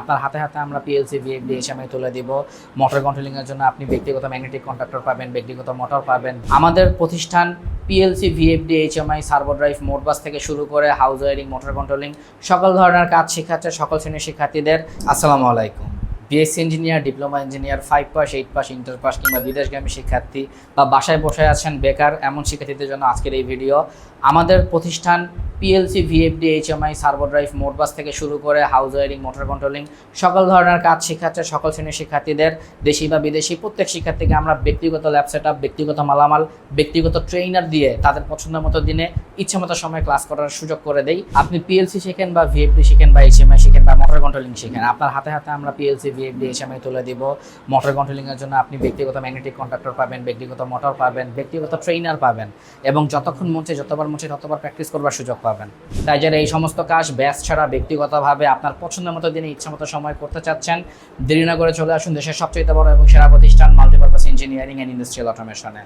আপনার হাতে হাতে আমরা পিএলসি ভিএফডি এইচএমআই তুলে দিব। মোটর কন্ট্রোলিংয়ের জন্য আপনি ব্যক্তিগত ম্যাগনেটিক কন্ট্রাক্টর পাবেন, ব্যক্তিগত মোটর পাবেন। আমাদের প্রতিষ্ঠান PLC VFD HMI servo drive Modbus থেকে শুরু করে হাউস ওয়ারিং মোটর কন্ট্রোলিং সকল ধরনের কাজ শেখাচ্ছে সকল শ্রেণির শিক্ষার্থীদের। আসসালামু আলাইকুম। BSc engineer diploma engineer five pass eight pass inter pass কিংবা বিদেশগামী শিক্ষার্থী বা বাসায় বসে আছেন বেকার, এমন শিক্ষার্থীদের জন্য আজকের এই ভিডিও আমাদের প্রতিষ্ঠান PLC VFD HMI servo drive Modbus থেকে শুরু করে হাউস ওয়ারিং মোটর কন্ট্রোলিং সকল ধরনের কাজ শেখাচ্ছে সকল শ্রেণির শিক্ষার্থীদের, দেশি বা বিদেশি। প্রত্যেক শিক্ষার্থীকে আমরা ব্যক্তিগত ল্যাব সেট ব্যক্তিগত মালামাল, ব্যক্তিগত ট্রেইনার দিয়ে তাদের পছন্দ মতো দিনে ইচ্ছে মতো সময় ক্লাস করার সুযোগ করে দেই। আপনি পিএলসি শিখেন বা ভিএফডি শিখেন বা এইচএমআই শিখেন বা মোটর কন্ট্রোলিং শিখেন, আপনার হাতে হাতে আমরা পিএলসি ভিএফডি এইচএমআই তুলে দিব। মোটর কন্ট্রোলিংয়ের জন্য আপনি ব্যক্তিগত ম্যাগনেটিক কন্ট্রাক্টর পাবেন, ব্যক্তিগত মোটর পাবেন, ব্যক্তিগত ট্রেইনার পাবেন এবং যতক্ষণ চায় যতবার চায় ততবার প্র্যাকটিস করবার সুযোগ পাবেন। তাই যারা এই সমস্ত কাজ ব্যাস ছাড়া ব্যক্তিগতভাবে আপনার পছন্দ মতো দিনে ইচ্ছা মতো সময় করতে চাচ্ছেন, দেরি চলে আসুন দেশের সবচেয়ে বড় এবং সেরা প্রতিষ্ঠান মাল্টিপারপাস ইঞ্জিনিয়ারিং অ্যান্ড ইন্ডাস্ট্রিয়াল অটোমেশনে।